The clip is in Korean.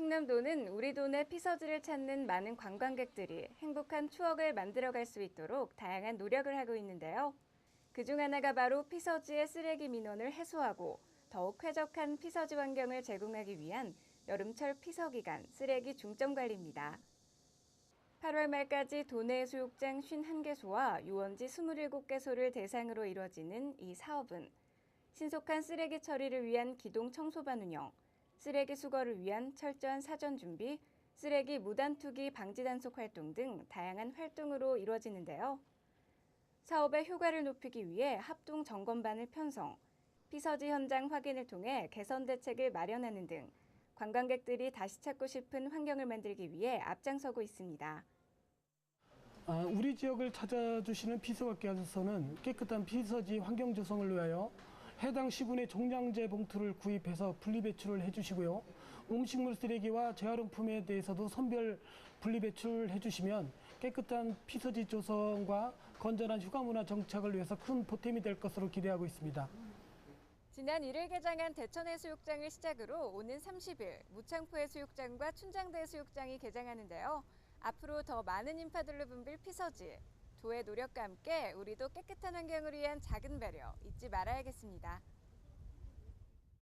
충남도는 우리 도내 피서지를 찾는 많은 관광객들이 행복한 추억을 만들어갈 수 있도록 다양한 노력을 하고 있는데요. 그중 하나가 바로 피서지의 쓰레기 민원을 해소하고 더욱 쾌적한 피서지 환경을 제공하기 위한 여름철 피서 기간 쓰레기 중점 관리입니다. 8월 말까지 도내 수욕장 51개소와 유원지 27개소를 대상으로 이뤄지는 이 사업은 신속한 쓰레기 처리를 위한 기동 청소반 운영, 쓰레기 수거를 위한 철저한 사전 준비, 쓰레기 무단 투기 방지 단속 활동 등 다양한 활동으로 이루어지는데요. 사업의 효과를 높이기 위해 합동 점검반을 편성, 피서지 현장 확인을 통해 개선 대책을 마련하는 등 관광객들이 다시 찾고 싶은 환경을 만들기 위해 앞장서고 있습니다. 아, 우리 지역을 찾아주시는 피서객께서는 깨끗한 피서지 환경 조성을 위하여 해당 시군의 종량제 봉투를 구입해서 분리배출을 해주시고요. 음식물 쓰레기와 재활용품에 대해서도 선별 분리배출을 해주시면 깨끗한 피서지 조성과 건전한 휴가문화 정착을 위해서 큰 보탬이 될 것으로 기대하고 있습니다. 지난 1일 개장한 대천해수욕장을 시작으로 오는 30일 무창포 해수욕장과 춘장대 해수욕장이 개장하는데요. 앞으로 더 많은 인파들로 붐빌 피서지. 도의 노력과 함께 우리도 깨끗한 환경을 위한 작은 배려 잊지 말아야겠습니다.